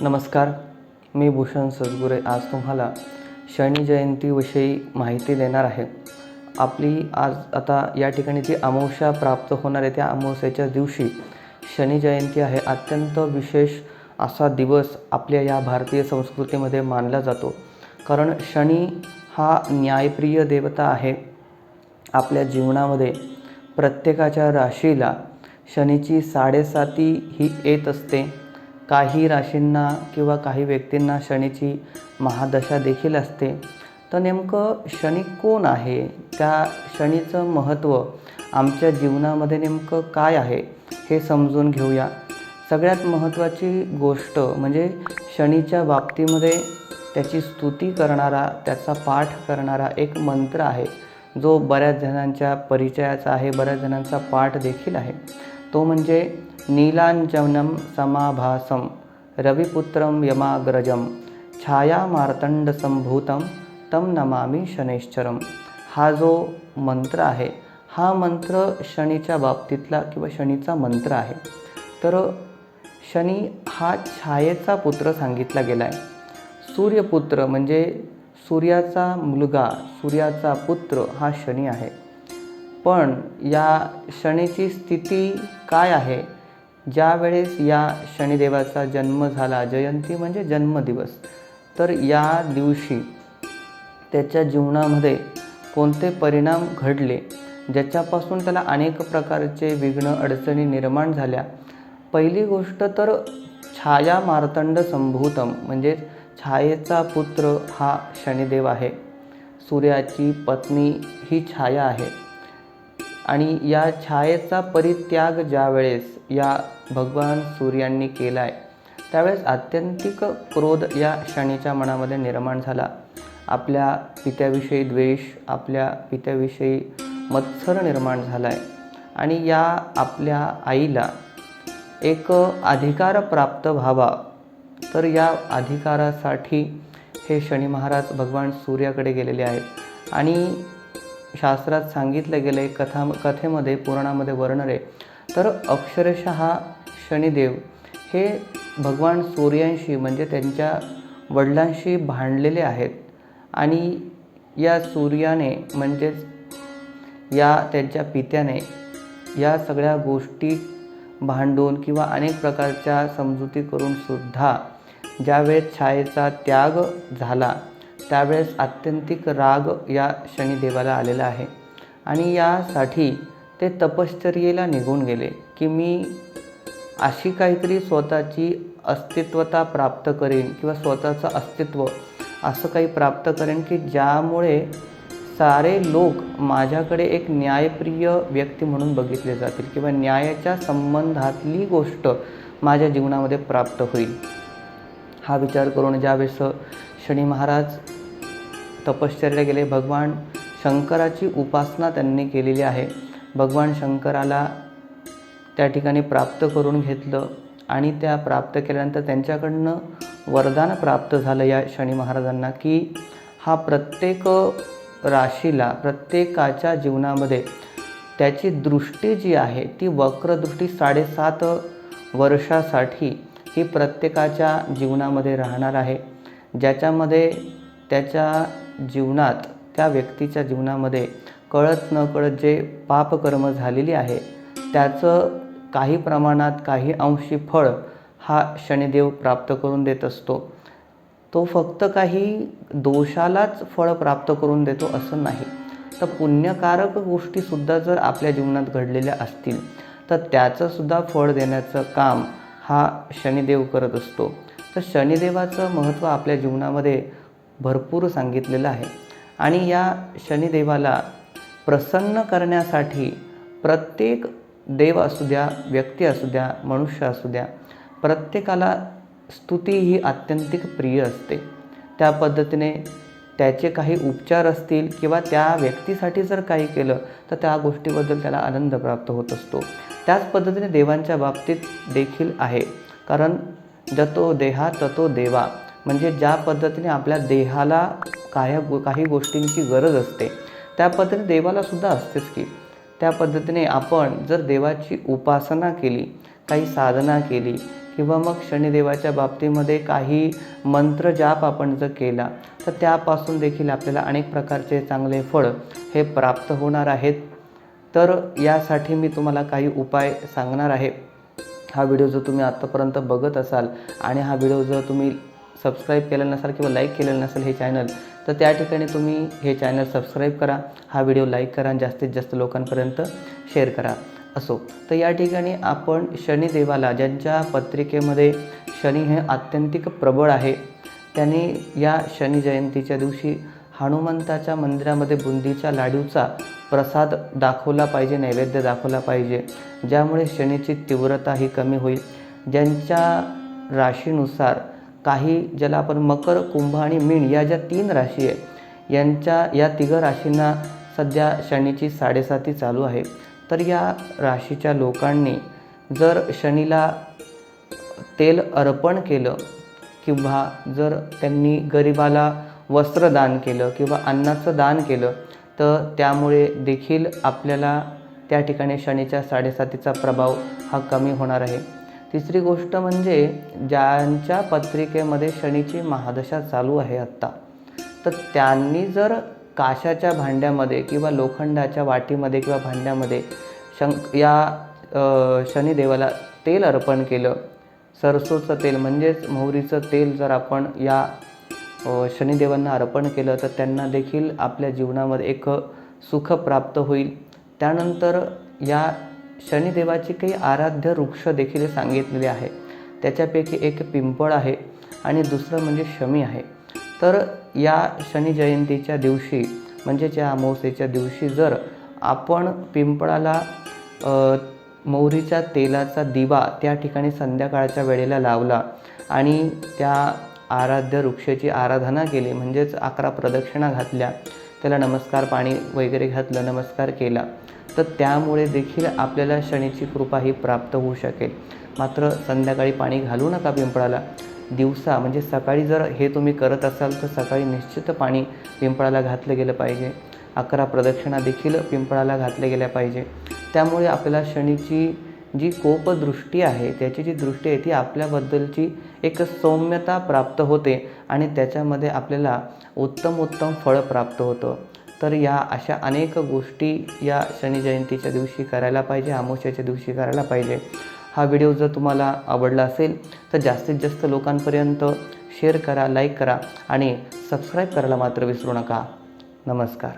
नमस्कार मी भूषण सदगुरे. आज तुम्हाला शनी जयंतीविषयी माहिती देणार आहे. आपली आज आता या ठिकाणी जी अमावस्या प्राप्त होणार आहे त्या अमावस्याच्या दिवशी शनी जयंती आहे. अत्यंत विशेष असा दिवस आपल्या या भारतीय संस्कृतीमध्ये मानला जातो. कारण शनी हा न्यायप्रिय देवता आहे. आपल्या जीवनामध्ये प्रत्येकाच्या राशीला शनीची साडेसाती ही येत असते. काही राशींना किंवा काही व्यक्तींना शनीची महादशा देखील असते. तर नेमकं शनी कोण आहे? त्या शनीचं महत्त्व आमच्या जीवनामध्ये नेमकं काय आहे? हे समजून घेऊया. सगळ्यात महत्त्वाची गोष्ट म्हणजे शनीच्या बाबतीमध्ये त्याची स्तुती करणारा त्याचा पाठ करणारा एक मंत्र आहे. जो बऱ्याच जणांच्या परिचयाचा आहे बऱ्याच जणांचा पाठ देखील आहे. तो म्हणजे नीलांजनम समाभासम रविपुत्रम यमाग्रजम छाया मार्तंड संभूतम तम नमामी शनैश्चरम. हा जो मंत्र आहे हा मंत्र शनीच्या बाबतीतला किंवा शनीचा मंत्र आहे. तर शनी हा छायेचा पुत्र सांगितला गेला आहे सूर्यपुत्र म्हणजे सूर्याचा मुलगा सूर्याचा पुत्र हा शनी आहे. पण या शनीची स्थिती काय आहे? ज्या वेळेस या शनिदेवाचा जन्म झाला जयंती म्हणजे जन्मदिवस तर या दिवशी त्याच्या जीवनामध्ये कोणते परिणाम घडले ज्याच्यापासून त्याला अनेक प्रकारचे विघ्न अडचणी निर्माण झाल्या? पहिली गोष्ट तर छाया मार्तंड संभूतम म्हणजे छायेचा पुत्र हा शनिदेव आहे. सूर्याची पत्नी ही छाया आहे. आणि या छायेचा परित्याग ज्यावेळेस या भगवान सूर्यांनी केला आहे त्यावेळेस आत्यंतिक क्रोध या शनीच्या मनामध्ये निर्माण झाला. आपल्या पित्याविषयी द्वेष आपल्या पित्याविषयी मत्सर निर्माण झाला आहे आणि या आपल्या आईला एक अधिकार प्राप्त व्हावा. तर या अधिकारासाठी हे शनी महाराज भगवान सूर्याकडे गेलेले आहेत आणि शास्त्रात सांगितलं गेलं आहे कथा कथेमध्ये पुराणामध्ये वर्णन आहे तर अक्षरशः शनिदेव हे भगवान सूर्यांशी म्हणजे त्यांच्या वडिलांशी भांडलेले आहेत. आणि या सूर्याने म्हणजेच या त्यांच्या पित्याने या सगळ्या गोष्टी भांडून किंवा अनेक प्रकारच्या समजुती करूनसुद्धा ज्यावेळेस छायेचा त्याग झाला त्यावेळेस आत्यंतिक राग या शनिदेवाला आलेला आहे. आणि यासाठी ते तपश्चर्येला निघून गेले की मी अशी काहीतरी स्वतःची अस्तित्वता प्राप्त करेन किंवा स्वतःचं अस्तित्व असं काही प्राप्त करेन की ज्यामुळे सारे लोक माझ्याकडे एक न्यायप्रिय व्यक्ती म्हणून बघितले जातील किंवा न्यायाच्या संबंधातली गोष्ट माझ्या जीवनामध्ये प्राप्त होईल. हा विचार करून ज्यावेळेस शनी महाराज तपश्चर्या गेले भगवान शंकराची उपासना त्यांनी केलेली आहे. भगवान शंकराला त्या ठिकाणी प्राप्त करून घेतलं आणि त्या प्राप्त केल्यानंतर त्यांच्याकडनं वरदान प्राप्त झालं या शनी महाराजांना की हा प्रत्येक राशीला प्रत्येकाच्या जीवनामध्ये त्याची दृष्टी जी आहे ती वक्रदृष्टी साडेसात वर्षासाठी ही प्रत्येकाच्या जीवनामध्ये राहणार आहे. ज्याच्यामध्ये त्याच्या जीवनात त्या व्यक्तीच्या जीवनामध्ये कळत न कळत जे पापकर्म झालेली आहे त्याचं काही प्रमाणात काही अंशी फळ हा शनिदेव प्राप्त करून देत असतो. तो फक्त काही दोषालाच फळ प्राप्त करून देतो असं नाही. तर पुण्यकारक गोष्टीसुद्धा जर आपल्या जीवनात घडलेल्या असतील तर त्याचंसुद्धा फळ देण्याचं काम हा शनिदेव करत असतो. तर शनिदेवाचं महत्त्व आपल्या जीवनामध्ये भरपूर सांगितलेलं आहे. आणि या शनिदेवाला प्रसन्न करण्यासाठी प्रत्येक देव असू द्या व्यक्ती असू द्या मनुष्य असू द्या प्रत्येकाला स्तुती ही आत्यंतिक प्रिय असते. त्या पद्धतीने त्याचे काही उपचार असतील किंवा त्या व्यक्तीसाठी जर काही केलं तर त्या गोष्टीबद्दल त्याला आनंद प्राप्त होत असतो. त्याच पद्धतीने देवांच्या बाबतीत देखील आहे. कारण जतो देहा ततो देवा म्हणजे ज्या पद्धतीने आपल्या देहाला काही काही गोष्टींची गरज असते त्या पद्धतीने देवालासुद्धा असतेच की. त्या पद्धतीने आपण जर देवाची उपासना केली काही साधना केली किंवा मग शनिदेवाच्या बाबतीमध्ये काही मंत्र जाप आपण जर केला तर त्यापासून देखील आपल्याला अनेक प्रकारचे चांगले फळ हे प्राप्त होणार आहेत. तर यासाठी मी तुम्हाला काही उपाय सांगणार आहे. हा व्हिडिओ जर तुम्ही आत्तापर्यंत बघत असाल आणि हा व्हिडिओ जर तुम्ही सबस्क्राईब केलं नसाल किंवा लाईक केलेलं नसेल हे चॅनल तर त्या ठिकाणी तुम्ही हे चॅनल सबस्क्राईब करा. हा व्हिडिओ लाईक करा आणि जास्तीत जास्त लोकांपर्यंत शेअर करा. असो. तर या ठिकाणी आपण शनिदेवाला ज्यांच्या पत्रिकेमध्ये शनी हे आत्यंतिक प्रबळ आहे त्यांनी या शनी जयंतीच्या दिवशी हनुमंताच्या मंदिरामध्ये बुंदीच्या लाडूचा प्रसाद दाखवला पाहिजे नैवेद्य दाखवला पाहिजे. ज्यामुळे शनीची तीव्रता ही कमी होईल. ज्यांच्या राशीनुसार काही ज्याला आपण मकर कुंभ आणि मीन या ज्या तीन राशी आहे यांच्या या तिघ राशींना सध्या शनीची साडेसाती चालू आहे. तर या राशीच्या लोकांनी जर शनीला तेल अर्पण केलं किंवा जर त्यांनी गरिबाला वस्त्रदान केलं किंवा अन्नाचं दान केलं तर त्यामुळे देखील आपल्याला त्या ठिकाणी शनीच्या साडेसातीचा प्रभाव हा कमी होणार आहे. तिसरी गोष्ट म्हणजे ज्यांच्या पत्रिकेमध्ये शनीची महादशा चालू आहे आत्ता तर त्यांनी जर काशाच्या भांड्यामध्ये किंवा लोखंडाच्या वाटीमध्ये किंवा भांड्यामध्ये शंक या शनिदेवाला तेल अर्पण केलं सरसोचं तेल म्हणजेच मोहरीचं तेल जर आपण या शनिदेवांना अर्पण केलं तर त्यांना देखील आपल्या जीवनामध्ये एक सुख प्राप्त होईल. त्यानंतर या शनिदेवाची काही आराध्य वृक्ष देखील सांगितलेले आहे. त्याच्यापैकी एक पिंपळ आहे आणि दुसरं म्हणजे शमी आहे. तर या शनी जयंतीच्या दिवशी म्हणजेच या अमावस्येच्या दिवशी जर आपण पिंपळाला मोहरीच्या तेलाचा दिवा त्या ठिकाणी संध्याकाळच्या वेळेला लावला आणि त्या आराध्य वृक्षाची आराधना केली म्हणजेच अकरा प्रदक्षिणा घातल्या त्याला नमस्कार पाणी वगैरे घातलं नमस्कार केला तर त्यामुळे देखील आपल्याला शनीची कृपा ही प्राप्त होऊ शकेल. मात्र संध्याकाळी पाणी घालू नका पिंपळाला. दिवसा म्हणजे सकाळी जर हे तुम्ही करत असाल तर सकाळी निश्चित पाणी पिंपळाला घातलं गेलं पाहिजे. अकरा प्रदक्षिणा देखील पिंपळाला घातल्या गेल्या पाहिजे. त्यामुळे आपल्याला शनीची जी कोपदृष्टी आहे त्याची जी दृष्टी आहे ती आपल्याबद्दलची एक सौम्यता प्राप्त होते आणि त्याच्यामध्ये आपल्याला उत्तम उत्तम फळ प्राप्त होतं. तर या अशा अनेक गोष्टी या शनी जयंतीच्या दिवशी करायला पाहिजे अमावस्याच्या दिवशी करायला पाहिजे. हा व्हिडिओ जर तुम्हाला आवडला असेल तर जास्तीत जास्त लोकांपर्यंत शेअर करा लाईक करा आणि सबस्क्राईब करायला मात्र विसरू नका. नमस्कार.